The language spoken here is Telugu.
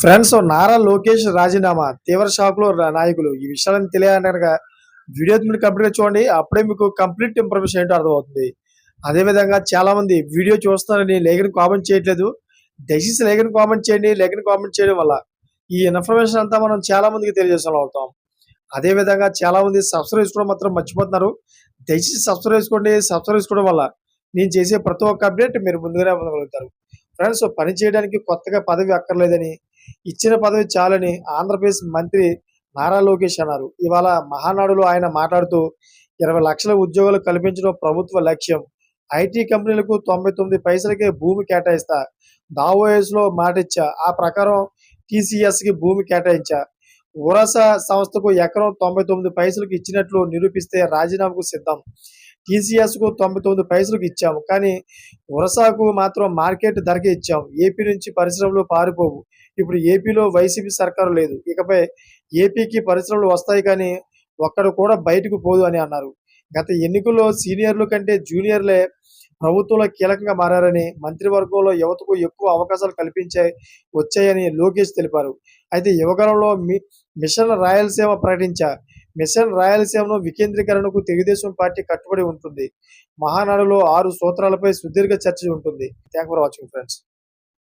ఫ్రెండ్స్ నారా లోకేష్ రాజీనామా తీవ్ర షాక్లో నాయకులు. ఈ విషయాలను తెలియాలంటే కనుక వీడియో మీరు కంప్లీట్గా చూడండి అప్పుడే మీకు కంప్లీట్ ఇన్ఫర్మేషన్ ఏంటో అర్థమవుతుంది. అదే విధంగా చాలా మంది వీడియో చూస్తున్నారని లేఖని కామెంట్ చేయట్లేదు. దయచేసి లేఖని కామెంట్ చేయండి లేఖని కామెంట్ చేయడం వల్ల ఈ ఇన్ఫర్మేషన్ అంతా మనం చాలా మందికి తెలియజేసిన అవుతాం అదే విధంగా చాలా మంది సబ్స్క్రైబ్ చేసుకోవడం మాత్రం మర్చిపోతున్నారు. దయచేసి సబ్స్క్రైబ్ చేసుకోండి సబ్స్క్రైబ్ చేసుకోవడం వల్ల నేను చేసే ప్రతి ఒక్క అప్డేట్ మీరు ముందుగానే పొందగలుగుతారు. ఫ్రెండ్స్ పని చేయడానికి కొత్తగా పదవి అక్కర్లేదని ఇచ్చిన పదవి చాలని ఆంధ్రప్రదేశ్ మంత్రి నారా లోకేష్ అన్నారు. ఇవాళ మహానాడులో ఆయన మాట్లాడుతూ ఇరవై లక్షల ఉద్యోగాలు కల్పించడం ప్రభుత్వ లక్ష్యం. ఐటీ కంపెనీలకు తొంభై తొమ్మిది పైసలకే భూమి కేటాయిస్తా. దావోయస్లో మాట ఇచ్చా ఆ ప్రకారం టీసీఎస్కి భూమి కేటాయించా. ఉరస సంస్థకు ఎకరం తొంభై తొమ్మిది పైసలకు ఇచ్చినట్లు నిరూపిస్తే రాజీనామాకు సిద్ధం. టీసీఎస్కు తొంభై తొమ్మిది పైసలకు ఇచ్చాము కానీ ఉరసాకు మాత్రం మార్కెట్ ధరకే ఇచ్చాము ఏపీ నుంచి పరిశ్రమలు పారిపోవు. ఇప్పుడు ఏపీలో వైసీపీ సర్కారు లేదు. ఇకపై ఏపీకి పరిశ్రమలు వస్తాయి కానీ ఒక్కడు కూడా బయటకు పోదు అని అన్నారు. గత ఎన్నికల్లో సీనియర్లు కంటే జూనియర్లే ప్రభుత్వంలో కీలకంగా మారారని మంత్రివర్గంలో యువతకు ఎక్కువ అవకాశాలు కల్పించాయి వచ్చాయని లోకేష్ తెలిపారు. అయితే యువగలంలో మీ మిషన్ రాయలసీమ ప్రకటించారు మిషన్ రాయలసీమను వికేంద్రీకరణకు తెలుగుదేశం పార్టీ కట్టుబడి ఉంటుంది. మహానాడులో ఆరు సూత్రాలపై సుదీర్ఘ చర్చ ఉంటుంది. Thank for watching friends